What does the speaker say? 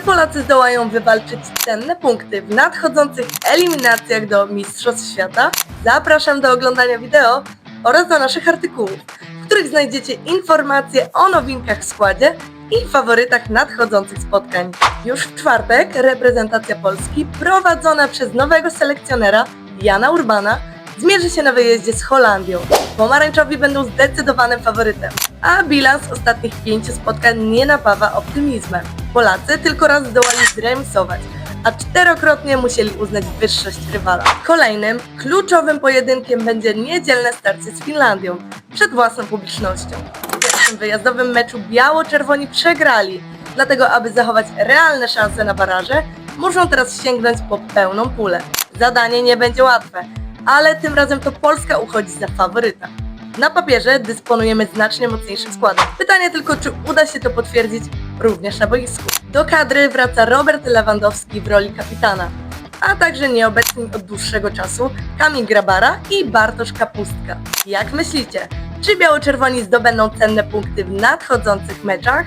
Czy Polacy zdołają wywalczyć cenne punkty w nadchodzących eliminacjach do Mistrzostw Świata? Zapraszam do oglądania wideo oraz do naszych artykułów, w których znajdziecie informacje o nowinkach w składzie i faworytach nadchodzących spotkań. Już w czwartek reprezentacja Polski prowadzona przez nowego selekcjonera Jana Urbana zmierzy się na wyjeździe z Holandią. Pomarańczowi będą zdecydowanym faworytem, a bilans ostatnich pięciu spotkań nie napawa optymizmem. Polacy tylko raz zdołali zremisować, a czterokrotnie musieli uznać wyższość rywala. Kolejnym, kluczowym pojedynkiem będzie niedzielne starcie z Finlandią przed własną publicznością. W pierwszym wyjazdowym meczu biało-czerwoni przegrali, dlatego aby zachować realne szanse na baraże, muszą teraz sięgnąć po pełną pulę. Zadanie nie będzie łatwe, ale tym razem to Polska uchodzi za faworyta. Na papierze dysponujemy znacznie mocniejszym składem. Pytanie tylko, czy uda się to potwierdzić również na boisku. Do kadry wraca Robert Lewandowski w roli kapitana, a także nieobecni od dłuższego czasu Kamil Grabara i Bartosz Kapustka. Jak myślicie, czy biało-czerwoni zdobędą cenne punkty w nadchodzących meczach?